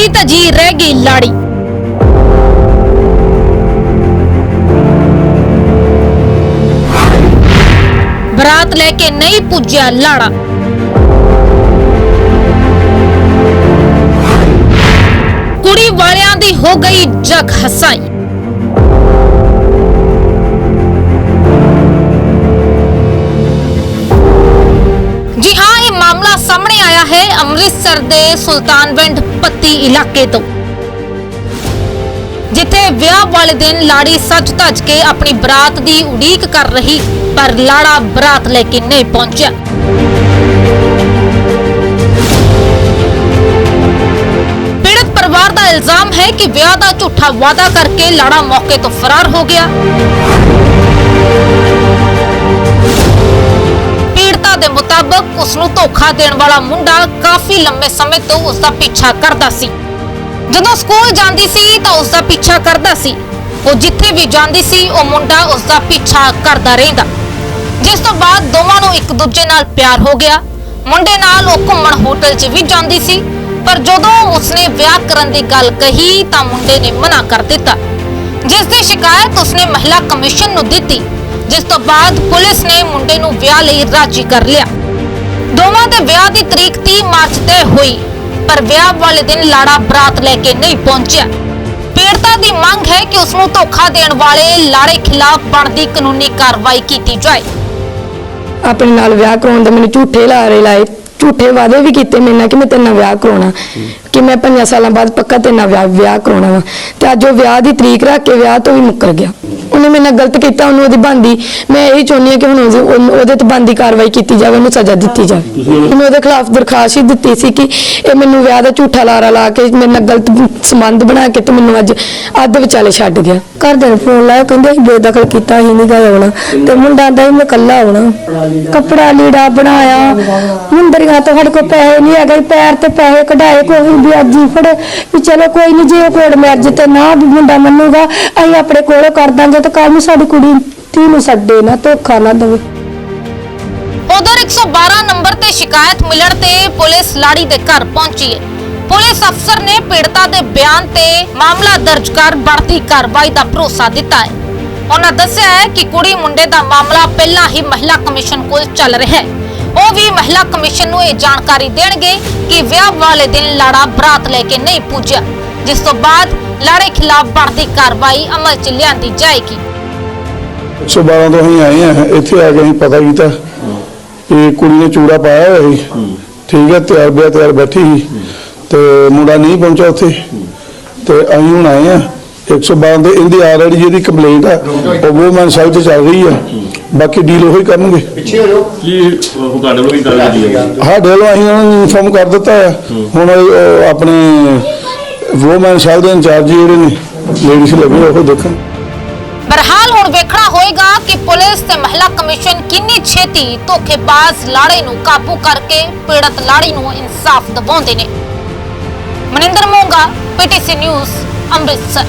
ਸਜੀ ਤਜੀ ਰਹਿ ਗਈ ਲਾੜੀ। ਬਰਾਤ ਲੈ ਕੇ ਨਹੀਂ ਪੁੱਜਿਆ ਲਾੜਾ। ਕੁੜੀ ਵਾਲਿਆਂ ਦੀ ਹੋ ਗਈ ਜਗ ਹਸਾਈ। ਅੰਮ੍ਰਿਤਸਰ ਦੇ ਸੁਲਤਾਨਵਿੰਡ ਪੱਤੀ ਇਲਾਕੇ ਤੋਂ। ਜਿੱਥੇ ਵਿਆਹ ਵਾਲੇ ਦਿਨ ਲਾੜੀ ਸੱਜ ਧੱਜ ਕੇ ਆਪਣੀ ਬਰਾਤ ਦੀ ਉਡੀਕ ਕਰ ਰਹੀ, ਪਰ ਲਾੜਾ ਬਰਾਤ ਲੈ ਕੇ ਨਹੀਂ ਪਹੁੰਚਿਆ। ਪੀੜਤ ਪਰਿਵਾਰ ਦਾ ਇਲਜ਼ਾਮ ਹੈ ਕਿ ਵਿਆਹ ਦਾ ਝੂਠਾ ਵਾਅਦਾ ਕਰਕੇ ਲਾੜਾ ਮੌਕੇ ਤੋਂ ਫਰਾਰ ਹੋ ਗਿਆ। ਮੁਤਾਬਕ ਉਸ ਨੂੰ ਧੋਖਾ ਦੇਣ ਵਾਲਾ ਮੁੰਡਾ ਕਾਫੀ ਲੰਮੇ ਸਮੇਂ ਤੋਂ ਉਸ ਦਾ ਪਿੱਛਾ ਕਰਦਾ ਸੀ। ਜਦੋਂ ਸਕੂਲ ਜਾਂਦੀ ਸੀ ਤਾਂ ਉਸ ਦਾ ਪਿੱਛਾ ਕਰਦਾ ਸੀ। ਉਹ ਜਿੱਥੇ ਵੀ ਜਾਂਦੀ ਸੀ, ਉਹ ਮੁੰਡਾ ਉਸ ਦਾ ਪਿੱਛਾ ਕਰਦਾ ਰਹਿੰਦਾ। ਜਿਸ ਤੋਂ ਬਾਅਦ ਦੋਵਾਂ ਨੂੰ ਇੱਕ ਦੂਜੇ ਨਾਲ ਪਿਆਰ ਹੋ ਗਿਆ। ਮੁੰਡੇ ਨਾਲ ਉਹ ਘੁੰਮਣ ਹੋਟਲ 'ਚ ਵੀ ਜਾਂਦੀ ਸੀ। ਪਰ ਜਦੋਂ ਉਸਨੇ ਵਿਆਹ ਕਰਨ ਦੀ ਗੱਲ ਕਹੀ ਤਾਂ ਮੁੰਡੇ ਨੇ ਮਨਾ ਕਰ ਦਿੱਤਾ। ਜਿਸ ਦੀ ਸ਼ਿਕਾਇਤ ਉਸਨੇ ਮਹਿਲਾ ਕਮਿਸ਼ਨ ਨੂੰ ਦਿੱਤੀ। ਜਿਸ ਤੋਂ ਬਾਅਦ ਪੁਲਿਸ ਨੇ ਮੁੰਡੇ ਨੂੰ ਵਿਆਹ ਲਈ ਰਾਜੀ ਕਰ ਲਿਆ। ਦੋਵਾਂ ਦੇ ਵਿਆਹ ਦੀ ਤਰੀਕ 30 ਮਾਰਚ ਤੈਅ ਹੋਈ, ਪਰ ਵਿਆਹ ਵਾਲੇ ਦਿਨ ਲਾੜਾ ਬਰਾਤ ਲੈ ਕੇ ਨਹੀਂ ਪਹੁੰਚਿਆ। ਪੀੜਤਾ ਦੀ ਮੰਗ ਹੈ ਕਿ ਉਸ ਨੂੰ ਧੋਖਾ ਦੇਣ ਵਾਲੇ ਲਾੜੇ ਖਿਲਾਫ ਬਣਦੀ ਕਾਨੂੰਨੀ ਕਾਰਵਾਈ ਕੀਤੀ ਜਾਏ। ਆਪਣੇ ਨਾਲ ਵਿਆਹ ਕਰਾਉਣ ਦੇ ਮੈਨੂੰ ਝੂਠੇ ਲਾਰੇ ਲਾਏ, ਝੂਠੇ ਵਾਅਦੇ ਵੀ ਕੀਤੇ ਮੇਰੇ ਨਾਲ ਕਿ ਮੈਂ ਤੇਰੇ ਨਾਲ ਵਿਆਹ ਕਰਾਉਣਾ। ਕਿ ਮੈਂ 5 ਸਾਲਾਂ ਬਾਅਦ ਪੱਕਾ ਤੇਰੇ ਨਾਲ ਵਿਆਹ ਵਿਆਹ ਕਰਾਉਣਾ ਵਾ। ਤੇ ਅੱਜ ਉਹ ਵਿਆਹ ਦੀ ਤਰੀਕ ਰੱਖ ਕੇ ਵਿਆਹ ਤੋਂ ਵੀ ਮੁੱਕਰ ਗਿਆ। ਉਹਨੇ ਮੇਰੇ ਨਾਲ ਗਲਤ ਕੀਤਾ ਉਹਨੂੰ ਉਹਦੀ ਬੰਦੀ ਮੈਂ ਇਹੀ ਚਾਹੁੰਦੀ ਹਾਂ ਕਿ ਹੁਣ ਉਹਦੇ- ਤੇ ਬੰਦੀ ਕਾਰਵਾਈ ਕੀਤੀ ਜਾਵੇ ਉਹਨੂੰ ਸਜ਼ਾ ਦਿੱਤੀ ਜਾਵੇ। ਮੈਂ ਉਹਦੇ ਖਿਲਾਫ ਦਰਖਾਸਤ ਹੀ ਦਿੱਤੀ ਸੀ ਕਿ ਇਹ ਮੈਨੂੰ ਵਿਆਹ ਦਾ ਝੂਠਾ ਲਾਰਾ ਲਾ ਕੇ ਮੇਰੇ ਨਾਲ ਗਲਤ ਸੰਬੰਧ ਬਣਾ ਕੇ ਤੇ ਮੈਨੂੰ ਅੱਜ ਅੱਧ ਵਿਚਾਲੇ ਛੱਡ ਗਿਆ। ਘਰ ਦੇ ਫੋਨ ਲਾਇਆ ਕਹਿੰਦੇ ਅਸੀਂ ਬੇਦਖਲ ਕੀਤਾ ਹੀ ਨਹੀਂ ਗਾ ਆਉਣਾ ਤੇ ਮੁੰਡਾ ਦਾ ਹੀ ਮੈਂ ਕੱਲਾ ਆਉਣਾ ਕੱਪੜਾ ਲੀੜਾ ਬਣਾਇਆ। ਮੁੰਦਰੀਆਂ ਤੋਂ ਸਾਡੇ ਕੋਲ ਪੈਸੇ ਨਹੀਂ ਹੈਗੇ ਪੈਰ ਤੇ ਪੈਸੇ ਕਢਾਏ ਕੋਈ ਵਿਆਜੀ ਫੜੇ ਵੀ ਚਲੋ ਕੋਈ ਨਹੀਂ ਜੇ ਕੋੜ ਮੈਰਜ ਤੇ ਨਾ ਵੀ ਮੁੰਡਾ ਮੰਨੂਗਾ, ਅਸੀਂ ਆਪਣੇ ਕੋਲੋਂ ਕਰ ਦਾਂਗੇ ਤੇ ਕੱਲ ਨੂੰ ਸਾਡੀ ਕੁੜੀ ਧੀ ਨੂੰ ਛੱਡੇ ਨਾ ਧੋਖਾ ਨਾ ਦੇਵੇ। ਉਧਰ 112 ਨੰਬਰ ਤੇ ਸ਼ਿਕਾਇਤ ਮਿਲਣ ਤੇ ਪੁਲਿਸ ਲਾੜੀ ਦੇ ਘਰ ਪਹੁੰਚੀ ਹੈ। ਪੁਲਿਸ ਅਫਸਰ ਨੇ ਪੀੜਤਾ ਦੇ ਬਿਆਨ ਤੇ ਮਾਮਲਾ ਦਰਜ ਕਰ ਬੜਤੀ ਕਾਰਵਾਈ ਦਾ ਭਰੋਸਾ ਦਿੱਤਾ ਹੈ। ਉਹਨਾਂ ਦੱਸਿਆ ਹੈ ਕਿ ਕੁੜੀ ਮੁੰਡੇ ਦਾ ਮਾਮਲਾ ਪਹਿਲਾਂ ਹੀ ਮਹਿਲਾ ਕਮਿਸ਼ਨ ਕੋਲ ਚੱਲ ਰਿਹਾ ਹੈ। ਉਹ ਵੀ ਮਹਿਲਾ ਕਮਿਸ਼ਨ ਨੂੰ ਇਹ ਜਾਣਕਾਰੀ ਦੇਣਗੇ ਕਿ ਵਿਆਹ ਵਾਲੇ ਦਿਨ ਲਾੜਾ ਬਰਾਤ ਲੈ ਕੇ ਨਹੀਂ ਪੁੱਜਿਆ, ਜਿਸ ਤੋਂ ਬਾਅਦ ਲਾੜੇ ਖਿਲਾਫ ਬਣਦੀ ਕਾਰਵਾਈ ਅਮਲ 'ਚ ਲਿਆਂਦੀ ਜਾਏਗੀ। 112 ਤੋਂ ਅਸੀਂ ਆਏ ਆ ਇੱਥੇ ਆ ਕੇ ਅਸੀਂ ਪਤਾ ਕੀਤਾ ਕਿ ਕੁੜੀ ਨੇ ਚੂੜਾ ਪਾਇਆ ਹੋਇਆ ਸੀ। ਠੀਕ ਹੈ, ਤਿਆਰ ਬਿਆ ਤਿਆਰ ਬੈਠੀ ਸੀ। ਤੇ ਮੁੰਡਾ ਨਹੀਂ ਪਹੁੰਚਾ ਉੱਥੇ। ਤੇ ਅਸੀਂ ਹੁਣ ਆਏ ਆ 112 ਤੇ ਇਹਦੀ ਆਲਰੇਡੀ ਜਿਹੜੀ ਕੰਪਲੇਂਟ ਆ, ਉਹ ਵੂਮਨ ਸਾਈਡ ਤੇ ਚੱਲ ਰਹੀ ਆ। ਬਾਕੀ ਡੀਲ ਉਹੀ ਕਰਨਗੇ। ਕੀ ਉਹ ਤੁਹਾਡੇ ਵੱਲੋਂ ਕੀ ਗੱਲ ਕੀਤੀ ਹੈ? ਸਾਡੇ ਵੱਲੋਂ ਅਸੀਂ ਉਹਨਾਂ ਨੂੰ ਇਨਫੋਰਮ ਕਰ ਦਿੱਤਾ ਆ। ਹੁਣ ਉਹ ਆਪਣੇ ਵੂਮਨ ਦੇ ਇੰਚਾਰਜ ਜਿਹੜੇ ਨੇ ਲੇਡੀਜ਼ ਲੱਗੇ ਉਹ ਦੇਖਣ। ਬਰਹਾਲ ਹੁਣ ਵੇਖਣਾ ਹੋਏਗਾ ਕਿ ਪੁਲਿਸ ਤੇ ਮਹਿਲਾ ਕਮਿਸ਼ਨ ਕਿੰਨੀ ਛੇਤੀ ਧੋਖੇਬਾਜ਼ ਲਾੜੇ ਨੂੰ ਕਾਬੂ ਕਰਕੇ ਪੀੜਤ ਲਾੜੀ ਨੂੰ ਇਨਸਾਫ ਦਿਵਾਉਂਦੇ ਨੇ। Maninder Monga PTC news Amritsar.